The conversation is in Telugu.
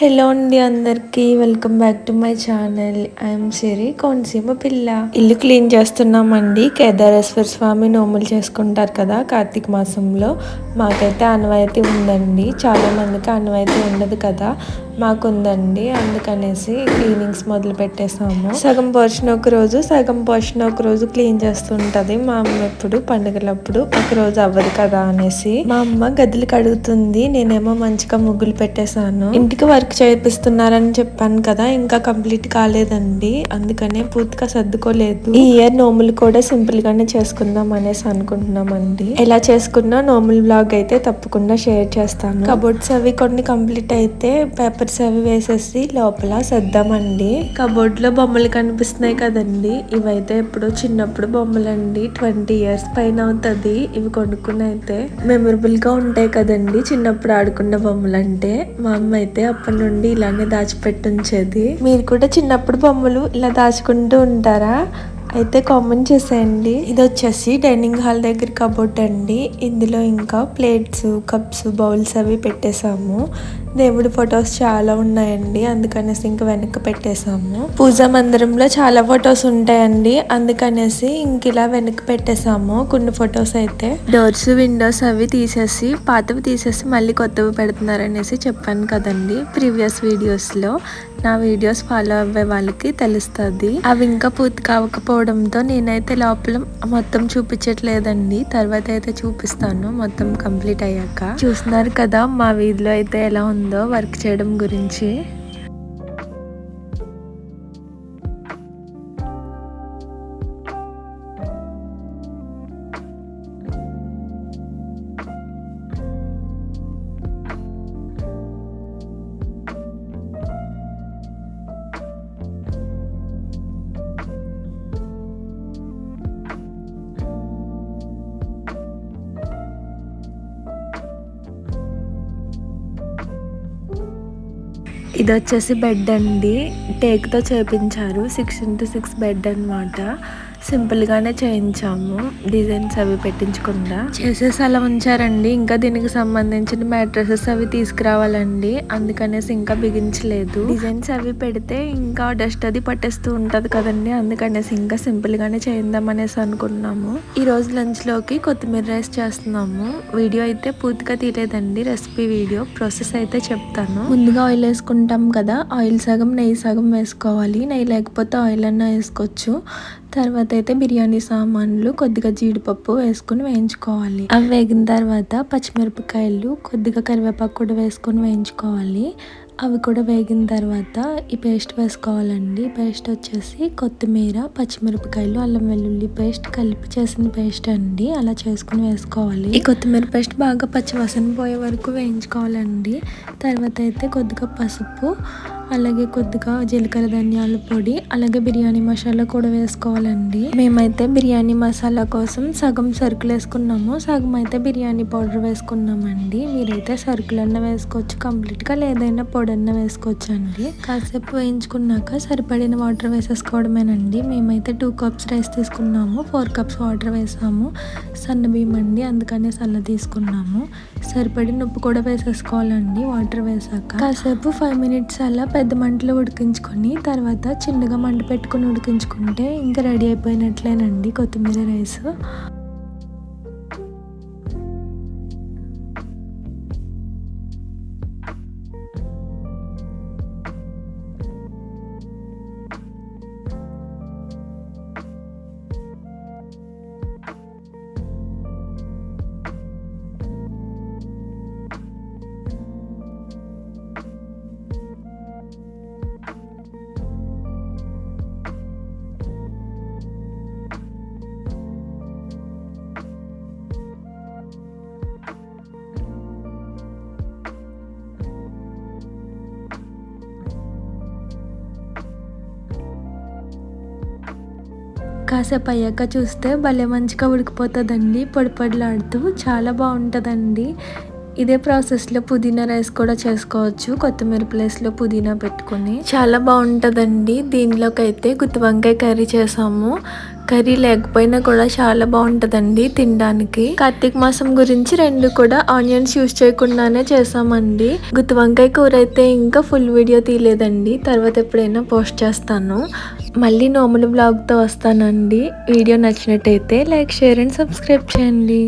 హలో అండి అందరికీ welcome back to my channel I'm Siri Konaseema పిల్ల. ఇల్లు క్లీన్ చేస్తున్నామండి. కేదారేశ్వర స్వామి నోములు చేసుకుంటారు కదా కార్తీక మాసంలో. మాకైతే ఆనవాయితీ ఉందండి. చాలా మందికి ఆనవాయితీ ఉండదు కదా. మాకుందండి అందుకనేసి క్లీనింగ్స్ మొదలు పెట్టేసాము. సగం పోర్షన్ ఒక రోజు సగం పోర్షన్ ఒక రోజు క్లీన్ చేస్తుంటది. మా అమ్మ ఎప్పుడు పండుగలప్పుడు ఒక రోజు అవ్వదు కదా అనేసి. మా అమ్మ గదులు కడుగుతుంది నేనేమో మంచిగా ముగ్గులు పెట్టేశాను. ఇంటికి వర్క్ చేపిస్తున్నారని చెప్పాను కదా ఇంకా కంప్లీట్ కాలేదండి. అందుకనే పూర్తిగా సర్దుకోలేదు. ఈ ఇయర్ నోములు కూడా సింపుల్ గానే చేసుకుందాం అనేసి అనుకుంటున్నామండి. ఎలా చేసుకున్నా నోములు బ్లాగ్ అయితే తప్పకుండా షేర్ చేస్తాను. కబోర్డ్స్ అవి కొన్ని కంప్లీట్ అయితే పేపర్ పేపర్స్ అవి వేసేసి లోపల సర్దామండి. కబోర్డ్లో బొమ్మలు కనిపిస్తున్నాయి కదండి. ఇవైతే ఎప్పుడో చిన్నప్పుడు బొమ్మలండి. ట్వంటీ ఇయర్స్ పైన అవుతుంది. ఇవి కొనుక్కుని అయితే మెమొరబుల్గా ఉంటాయి కదండి. చిన్నప్పుడు ఆడుకున్న బొమ్మలు అంటే మా అమ్మ అయితే అప్పటి నుండి ఇలానే దాచిపెట్టుంచేది. మీరు కూడా చిన్నప్పుడు బొమ్మలు ఇలా దాచుకుంటూ ఉంటారా? అయితే కామెంట్ చేసేయండి. ఇది వచ్చేసి డైనింగ్ హాల్ దగ్గర కబోర్డ్ అండి. ఇందులో ఇంకా ప్లేట్స్ కప్స్ బౌల్స్ అవి పెట్టేసాము దేవుడి ఫొటోస్ చాలా ఉన్నాయండి. అందుకనేసి ఇంక వెనక్కి పెట్టేసాము పూజా మందిరంలో చాలా ఫొటోస్ ఉంటాయండి. అందుకనేసి ఇంక ఇలా వెనక్కి పెట్టేసాము కొన్ని ఫొటోస్ అయితే డోర్స్ విండోస్ అవి తీసేసి పాతవి తీసేసి మళ్ళీ కొత్తవి పెడుతున్నారనేసి చెప్పాను కదండి ప్రీవియస్ వీడియోస్లో నా వీడియోస్ ఫాలో అవ్వే వాళ్ళకి తెలుస్తుంది. అవి ఇంకా పూర్తి కావకపోవడంతో నేనైతే లోపల మొత్తం చూపించట్లేదండి. తర్వాత అయితే చూపిస్తాను. మొత్తం కంప్లీట్ అయ్యాక. చూస్తున్నారు కదా మా వీధిలో అయితే ఎలా ఉంది. వర్క్ చేయడం గురించి ఇది వచ్చేసి బెడ్ అండి. టేక్తో చేపించారు. సిక్స్ ఇంటూ సిక్స్ బెడ్ అనమాట సింపుల్గానే చేయించాము. డిజైన్స్ అవి పెట్టించకుండా చేసేసి అలా ఉంచారండి. ఇంకా దీనికి సంబంధించిన మ్యాట్రసెస్ అవి తీసుకురావాలండి. అందుకనేసి ఇంకా బిగించలేదు. డిజైన్స్ అవి పెడితే ఇంకా డస్ట్ అది పట్టేస్తూ ఉంటది కదండి. అందుకనేసి ఇంకా సింపుల్ గానే చేద్దాం అనేసి అనుకున్నాము. ఈ రోజు లంచ్లోకి కొత్తిమీర రైస్ చేస్తున్నాము. వీడియో అయితే పూర్తిగా తీయలేదండి. రెసిపీ వీడియో ప్రాసెస్ అయితే చెప్తాను. ముందుగా ఆయిల్ వేసుకుంటాం కదా. ఆయిల్ సగం నెయ్యి సగం వేసుకోవాలి. నెయ్యి లేకపోతే ఆయిల్ అన్నా వేసుకోవచ్చు. తర్వాత అయితే బిర్యానీ సామాన్లు కొద్దిగా జీడిపప్పు వేసుకుని వేయించుకోవాలి. అవి వేగిన తర్వాత పచ్చిమిరపకాయలు కొద్దిగా కరివేపాకు కూడా వేసుకొని వేయించుకోవాలి. అవి కూడా వేగిన తర్వాత ఈ పేస్ట్ వేసుకోవాలండి. పేస్ట్ వచ్చేసి కొత్తిమీర పచ్చిమిరపకాయలు అల్లం వెల్లుల్లి పేస్ట్ కలిపి చేసిన పేస్ట్ అండి. అలా చేసుకుని వేసుకోవాలి. ఈ కొత్తిమీర పేస్ట్ బాగా పచ్చివాసన పోయే వరకు వేయించుకోవాలండి. తర్వాత అయితే కొద్దిగా పసుపు అలాగే కొద్దిగా జీలకర్ర ధనియాల పొడి అలాగే బిర్యానీ మసాలా కూడా వేసుకోవాలండి. మేమైతే బిర్యానీ మసాలా కోసం సగం సరుకులు వేసుకున్నాము. సగం అయితే బిర్యానీ పౌడర్ వేసుకున్నామండి. మీరైతే సరుకులన్నా వేసుకోవచ్చు కంప్లీట్గా లేదైనా పొడన్నా వేసుకోవచ్చు అండి కాసేపు వేయించుకున్నాక సరిపడిన వాటర్ వేసేసుకోవడమేనండి. మేమైతే టూ కప్స్ రైస్ తీసుకున్నాము ఫోర్ కప్స్ వాటర్ వేసాము. సన్న బియ్యం అండి అందుకనే సల్ల తీసుకున్నాము. సరిపడిన ఉప్పు కూడా వేసేసుకోవాలండి వాటర్ వేసాక. కాసేపు ఫైవ్ మినిట్స్ అలా పెద్ద మంటలో ఉడికించుకొని తర్వాత చిన్నగా మంట పెట్టుకొని ఉడికించుకుంటే ఇంకా రెడీ అయిపోయినట్లేనండి కొత్తిమీర రైస్. కాసేపు అయ్యాక చూస్తే భలే మంచిగా ఉడికిపోతుందండి. పొడి పొడిలాడుతూ చాలా బాగుంటుందండి. ఇదే ప్రాసెస్లో పుదీనా రైస్ కూడా చేసుకోవచ్చు. కొత్తిమీర ప్లేస్లో పుదీనా పెట్టుకొని. చాలా బాగుంటుందండి. దీనిలోకి అయితే గుత్తి వంకాయ కర్రీ చేసాము. కర్రీ లేకపోయినా కూడా చాలా బాగుంటదండి తినడానికి. కార్తీక మాసం గురించి రెండు కూడా ఆనియన్స్ యూస్ చేయకుండానే చేసామండి. గుత్తి వంకాయ కూర అయితే ఇంకా ఫుల్ వీడియో తీయలేదండి. తర్వాత ఎప్పుడైనా పోస్ట్ చేస్తాను. మళ్ళీ నోములు బ్లాగ్తో వస్తానండి. వీడియో నచ్చినట్టయితే లైక్ షేర్ అండ్ సబ్స్క్రైబ్ చేయండి.